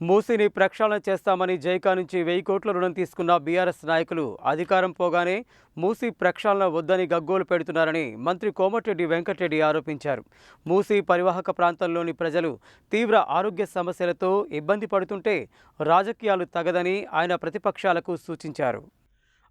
మూసీని ప్రక్షాళన చేస్తామని జైకా నుంచి వెయ్యి కోట్ల రుణం తీసుకున్న బీఆర్ఎస్ నాయకులు అధికారం పోగానే మూసీ ప్రక్షాళన వద్దని గగ్గోలు పెడుతున్నారని మంత్రి కోమటిరెడ్డి వెంకటరెడ్డి ఆరోపించారు. మూసీ పరివాహక ప్రాంతంలోని ప్రజలు తీవ్ర ఆరోగ్య సమస్యలతో ఇబ్బంది పడుతుంటే రాజకీయాలు తగదని ఆయన ప్రతిపక్షాలకు సూచించారు.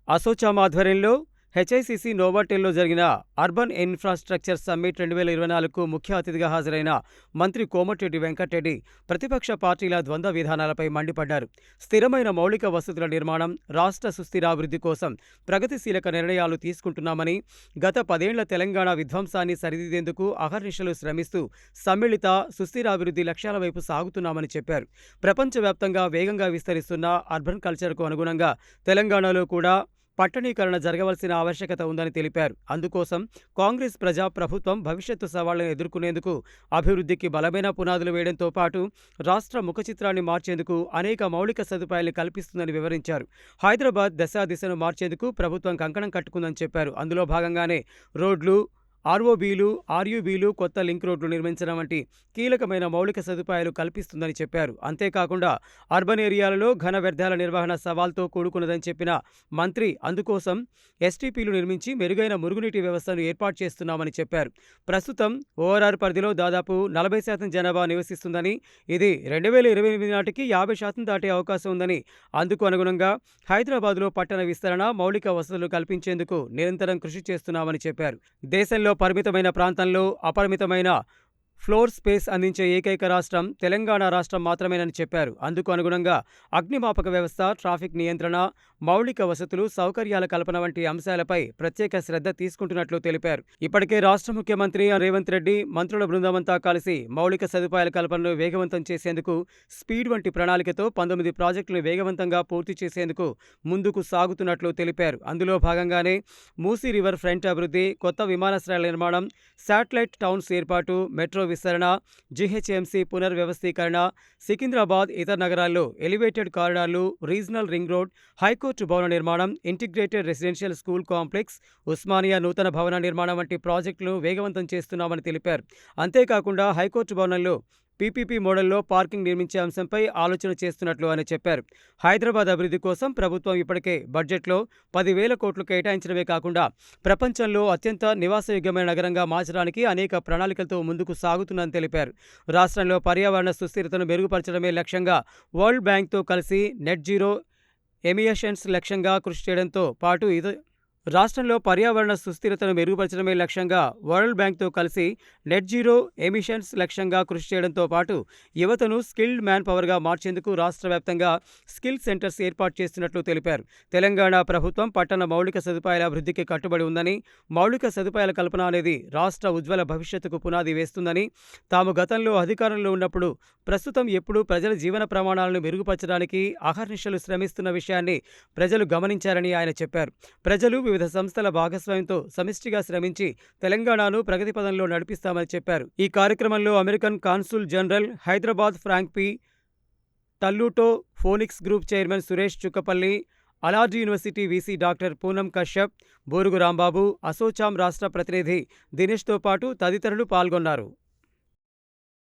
అసోచాం ఆధ్వర్యంలో హెచ్ఐసిసి నోవాటెల్లో జరిగిన అర్బన్ ఇన్ఫ్రాస్ట్రక్చర్ సమ్మిట్ రెండు వేల ఇరవై నాలుగుకు ముఖ్య అతిథిగా హాజరైన మంత్రి కోమటిరెడ్డి వెంకటరెడ్డి ప్రతిపక్ష పార్టీల ద్వంద్వ విధానాలపై మండిపడ్డారు. స్థిరమైన మౌలిక వసతుల నిర్మాణం రాష్ట్ర సుస్థిరాభివృద్ధి కోసం ప్రగతిశీలక నిర్ణయాలు తీసుకుంటున్నామని గత పదేళ్ళ తెలంగాణ విధ్వంసాన్ని సరిదిద్దేందుకు అహర్నిశలు శ్రమిస్తూ సమ్మిళిత సుస్థిరాభివృద్ధి లక్ష్యాల వైపు సాగుతున్నామని చెప్పారు. ప్రపంచవ్యాప్తంగా వేగంగా విస్తరిస్తున్న అర్బన్ కల్చర్కు అనుగుణంగా తెలంగాణలో కూడా పట్టణీకరణ జరగవలసిన ఆవశ్యకత ఉందని తెలిపారు. అందుకోసం కాంగ్రెస్ ప్రజా ప్రభుత్వం భవిష్యత్తు సవాళ్ళను ఎదుర్కొనేందుకు అభివృద్ధికి బలమైన పునాదులు వేయడంతో పాటు రాష్ట్ర ముఖచిత్రాన్ని మార్చేందుకు అనేక మౌలిక సదుపాయాలు కల్పిస్తుందని వివరించారు. హైదరాబాద్ దశా దిశను మార్చేందుకు ప్రభుత్వం కంకణం కట్టుకుందని చెప్పారు. అందులో భాగంగానే రోడ్లు ఆర్ఓబీలు ఆర్యూబీలు కొత్త లింక్ రోడ్లు నిర్మించడం వంటి కీలకమైన మౌలిక సదుపాయాలు కల్పిస్తుందని చెప్పారు. అంతేకాకుండా అర్బన్ ఏరియాలలో ఘన వ్యర్థాల నిర్వహణ సవాల్తో కూడుకున్నదని చెప్పిన మంత్రి అందుకోసం ఎస్టీపీలు నిర్మించి మెరుగైన మురుగునీటి వ్యవస్థను ఏర్పాటు చేస్తున్నామని చెప్పారు. ప్రస్తుతం ఓఆర్ఆర్ పరిధిలో దాదాపు నలభై శాతం జనాభా నివసిస్తుందని ఇది రెండు వేల ఇరవై ఎనిమిది నాటికి యాభై శాతం దాటే అవకాశం ఉందని అందుకు అనుగుణంగా హైదరాబాద్లో పట్టణ విస్తరణ మౌలిక వసతులు కల్పించేందుకు నిరంతరం కృషి చేస్తున్నామని చెప్పారు. దేశంలో పరిమితమైన ప్రాంతంలో అపరిమితమైన ఫ్లోర్ స్పేస్ అందించే ఏకైక రాష్ట్రం తెలంగాణ రాష్ట్రం మాత్రమేనని చెప్పారు. అందుకు అనుగుణంగా అగ్నిమాపక వ్యవస్థ ట్రాఫిక్ నియంత్రణ మౌలిక వసతులు సౌకర్యాల కల్పన వంటి అంశాలపై ప్రత్యేక శ్రద్ధ తీసుకుంటున్నట్లు తెలిపారు. ఇప్పటికే రాష్ట్ర ముఖ్యమంత్రి రేవంత్ రెడ్డి మంత్రుల బృందమంతా కలిసి మౌలిక సదుపాయాల కల్పనను వేగవంతం చేసేందుకు స్పీడ్ వంటి ప్రణాళికతో పంతొమ్మిది ప్రాజెక్టులను వేగవంతంగా పూర్తి చేసేందుకు ముందుకు సాగుతున్నట్లు తెలిపారు. అందులో భాగంగానే మూసీ రివర్ ఫ్రంట్ అభివృద్ధి కొత్త విమానాశ్రయాల నిర్మాణం శాటిలైట్ టౌన్స్ ఏర్పాటు మెట్రో విస్తరణ జీహెచ్ఎంసీ పునర్వ్యవస్థీకరణ సికింద్రాబాద్ ఇతర నగరాల్లో elevated కారిడార్లు regional ring road high court భవన నిర్మాణం integrated residential school complex Osmania నూతన భవన నిర్మాణం వంటి ప్రాజెక్టులను వేగవంతం చేస్తున్నామని తెలిపారు. అంతేకాకుండా హైకోర్టు భవనంలో పీపీపీ మోడల్లో పార్కింగ్ నిర్మించే అంశంపై ఆలోచన చేస్తున్నట్లు ఆయన చెప్పారు. హైదరాబాద్ అభివృద్ధి కోసం ప్రభుత్వం ఇప్పటికే బడ్జెట్లో పదివేల కోట్లు కేటాయించడమే కాకుండా ప్రపంచంలో అత్యంత నివాసయోగ్యమైన నగరంగా మార్చడానికి అనేక ప్రణాళికలతో ముందుకు సాగుతుందని తెలిపారు. రాష్ట్రంలో పర్యావరణ సుస్థిరతను మెరుగుపరచడమే లక్ష్యంగా వరల్డ్ బ్యాంక్తో కలిసి నెట్ జీరో ఎమియషన్స్ లక్ష్యంగా కృషి చేయడంతో పాటు ఇది రాష్ట్రంలో పర్యావరణ సుస్థిరతను మెరుగుపరచడమే లక్ష్యంగా వరల్డ్ బ్యాంక్తో కలిసి నెట్ జీరో ఎమిషన్స్ లక్ష్యంగా కృషి చేయడంతో పాటు యువతను స్కిల్డ్ మ్యాన్ పవర్గా మార్చేందుకు రాష్ట్ర వ్యాప్తంగా స్కిల్ సెంటర్స్ ఏర్పాటు చేస్తున్నట్లు తెలిపారు. తెలంగాణ ప్రభుత్వం పట్టణ మౌలిక సదుపాయాల అభివృద్ధికి కట్టుబడి ఉందని మౌలిక సదుపాయాల కల్పన అనేది రాష్ట్ర ఉజ్వల భవిష్యత్తుకు పునాది వేస్తుందని తాము గతంలో అధికారంలో ఉన్నప్పుడు ప్రస్తుతం ఎప్పుడూ ప్రజల జీవన ప్రమాణాలను మెరుగుపరచడానికి అహర్నిశలు శ్రమిస్తున్న విషయాన్ని ప్రజలు గమనించారని ఆయన చెప్పారు. ప్రజలు వివిధ సంస్థల భాగస్వామ్యంతో సమిష్టిగా శ్రమించి తెలంగాణను ప్రగతి పదంలో నడిపిస్తామని చెప్పారు. ఈ కార్యక్రమంలో American consul general Hyderabad Frank P. Phoenix group chairman Suresh Chukkapalli అలార్జీ university VC doctor Poonam Kashyap Borugu Rambabu ASSOCHAM రాష్ట్ర ప్రతినిధి దినేష్తో పాటు తదితరులు పాల్గొన్నారు.